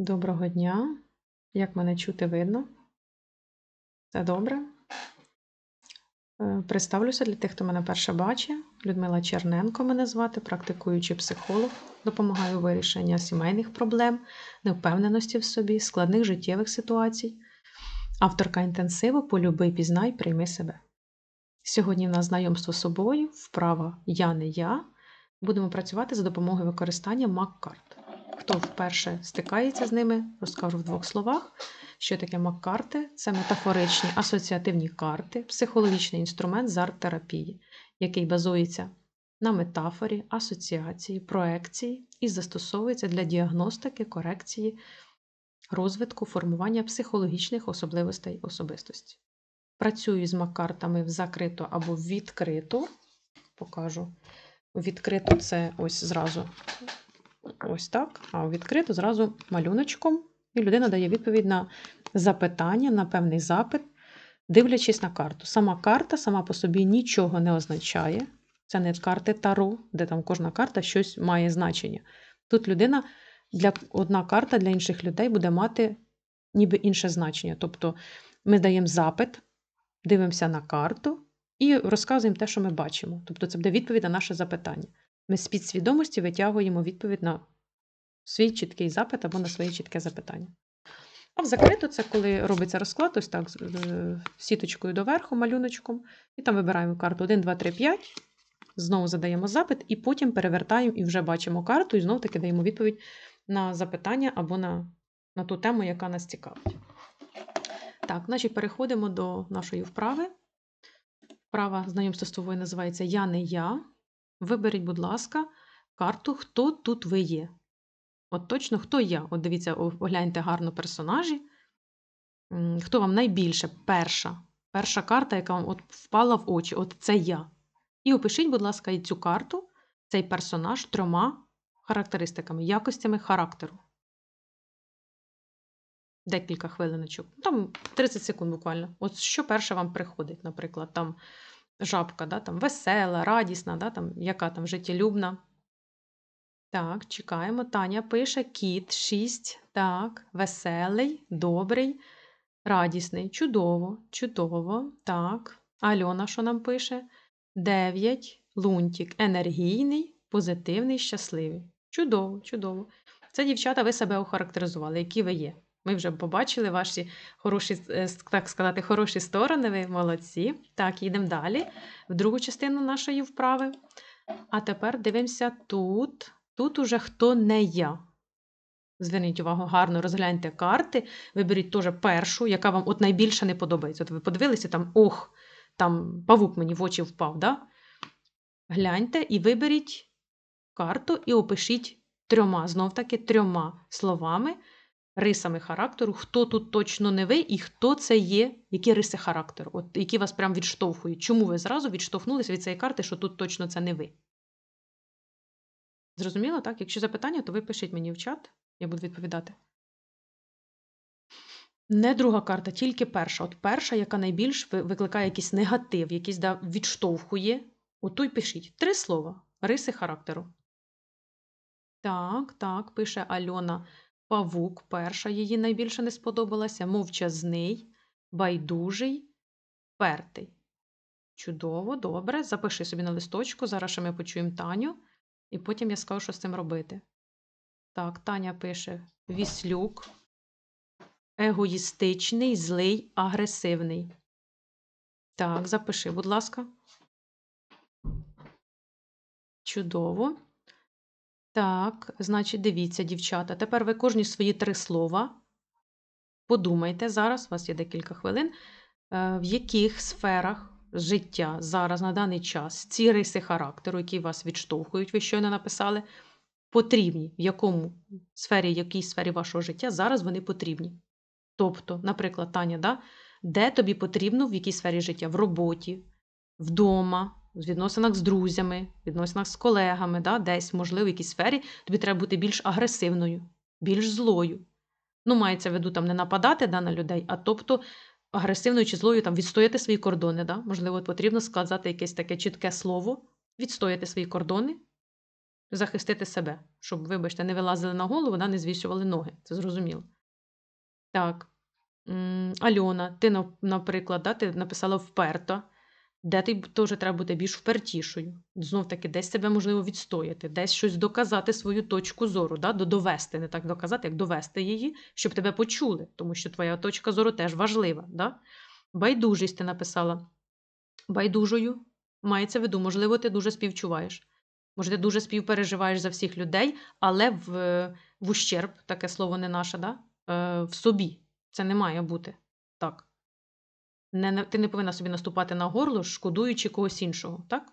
Доброго дня. Як мене чути видно? Все добре? Е, Представлюся для тих, хто мене перше бачить. Людмила Черненко мене звати, практикуючий психолог. Допомагаю у вирішенні сімейних проблем, невпевненості в собі, складних життєвих ситуацій. Авторка інтенсиву Полюби, пізнай, прийми себе. Сьогодні в нас знайомство з собою, вправа Я не я. Будемо працювати за допомогою використання Мак-карт. Хто вперше стикається з ними, розкажу в двох словах. Що таке Мак-карти? Це метафоричні асоціативні карти, психологічний інструмент з арт-терапії, який базується на метафорі, асоціації, проекції і застосовується для діагностики, корекції, розвитку, формування психологічних особливостей особистості. Працюю з Мак-картами в закрито або відкрито. Покажу. Відкрито це ось зразу ось так, а відкрито зразу малюночком, і людина дає відповідь на запитання, на певний запит, дивлячись на карту. Сама карта сама по собі нічого не означає. Це не карти Таро, де там кожна карта щось має значення. Тут людина, для, одна карта для інших людей буде мати ніби інше значення. Тобто ми даємо запит, дивимося на карту і розказуємо те, що ми бачимо. Тобто це буде відповідь на наше запитання. Ми з підсвідомості витягуємо відповідь на свій чіткий запит або на своє чітке запитання. А в закрито це коли робиться розклад, ось так, е, сіточкою доверху, малюночком, і там вибираємо карту 1, 2, 3, 5, знову задаємо запит, і потім перевертаємо і вже бачимо карту, і знову таки даємо відповідь на запитання або на, на ту тему, яка нас цікавить. Так, значить, переходимо до нашої вправи. Вправа знайомства з тобою називається Я не я. Виберіть, будь ласка, карту, хто тут ви є. От точно хто я? От дивіться, огляньте гарно персонажі. Хто вам найбільше перша? Перша карта, яка вам от впала в очі, от це я. І опишіть, будь ласка, цю карту, цей персонаж трьома характеристиками, якостями характеру. Декілька хвилиночок. Там 30 секунд буквально. От що перше вам приходить, наприклад, там жабка, да, там весела, радісна, да, там, яка там життєлюбна. Так, чекаємо. Таня пише кіт 6. Так, веселий, добрий, радісний. Чудово, чудово. Так. Альона, що нам пише? 9. Лунтік. Енергійний, позитивний, щасливий. Чудово, чудово. Це, дівчата, ви себе охарактеризували, які ви є. Ми вже побачили ваші хороші, е, так сказати, хороші сторони, ви молодці. Так, їдемо далі, в другу частину нашої вправи. А тепер дивимося тут. Тут уже хто не я. Зверніть увагу, гарно розгляньте карти. Виберіть теж першу, яка вам от найбільше не подобається. От ви подивилися, там, ох, там павук мені в очі впав. да? Гляньте і виберіть карту і опишіть трьома, знов-таки трьома словами, рисами характеру, хто тут точно не ви і хто це є, які риси характеру, от, які вас прям відштовхують. Чому ви зразу відштовхнулися від цієї карти, що тут точно це не ви? Зрозуміло, так? Якщо запитання, то ви пишіть мені в чат, я буду відповідати. Не друга карта, тільки перша. От перша, яка найбільш викликає якийсь негатив, якийсь да, відштовхує. Оту й пишіть. Три слова. Риси характеру. Так, так, пише Альона Павук. Перша її найбільше не сподобалася. Мовчазний, байдужий, пертий. Чудово, добре. Запиши собі на листочку. Зараз ми почуємо Таню. І потім я скажу, що з цим робити. Так, Таня пише: Віслюк, егоїстичний, злий, агресивний. Так, запиши, будь ласка. Чудово. Так, значить, дивіться, дівчата. Тепер ви кожні свої три слова. Подумайте зараз, у вас є декілька хвилин, е, в яких сферах життя зараз на даний час ці риси характеру, які вас відштовхують, ви щойно написали, потрібні, в якому сфері, в якій сфері вашого життя зараз вони потрібні. Тобто, наприклад, Таня, да, де тобі потрібно, в якій сфері життя? В роботі, вдома, в відносинах з друзями, в відносинах з колегами, да, десь, можливо, в якійсь сфері тобі треба бути більш агресивною, більш злою. Ну, мається в виду там не нападати да, на людей, а тобто агресивною чи злою там відстояти свої кордони. Да? Можливо, потрібно сказати якесь таке чітке слово, відстояти свої кордони, захистити себе, щоб, вибачте, не вилазили на голову, да, не звісювали ноги. Це зрозуміло. Так. Альона, ти, наприклад, да, ти написала вперто, де ти теж треба бути більш впертішою. Знов таки, десь себе можливо відстояти, десь щось доказати свою точку зору, да, довести, не так доказати, як довести її, щоб тебе почули, тому що твоя точка зору теж важлива. Да? Байдужість ти написала. Байдужою мається в виду, можливо, ти дуже співчуваєш. Може, ти дуже співпереживаєш за всіх людей, але в, в ущерб, таке слово не наше, да? е, в собі. Це не має бути так. Не, ти не повинна собі наступати на горло, шкодуючи когось іншого, так?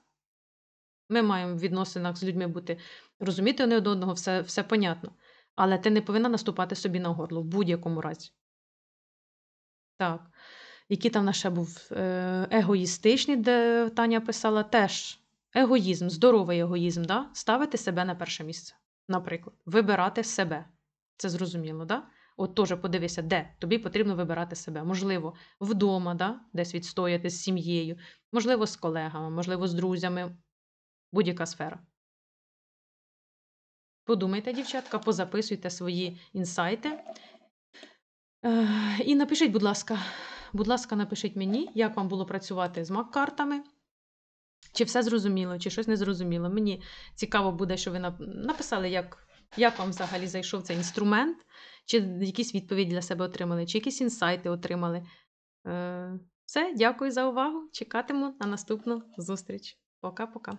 Ми маємо в відносинах з людьми бути, розуміти один одного, все, все понятно. Але ти не повинна наступати собі на горло в будь-якому разі. Так. Який там в ще був Е, егоїстичний, де Таня писала, теж егоїзм, здоровий егоїзм, да? ставити себе на перше місце, наприклад, вибирати себе. Це зрозуміло, да? От теж подивися, де тобі потрібно вибирати себе. Можливо, вдома, да? десь відстояти з сім'єю, можливо, з колегами, можливо, з друзями, будь-яка сфера. Подумайте, дівчатка, позаписуйте свої інсайти. І напишіть, будь ласка, будь ласка, напишіть мені, як вам було працювати з мак-картами. Чи все зрозуміло, чи щось не зрозуміло. Мені цікаво буде, що ви написали, як, як вам взагалі зайшов цей інструмент, чи якісь відповіді для себе отримали, чи якісь інсайти отримали. Е, Все, дякую за увагу. Чекатиму на наступну зустріч. Пока-пока.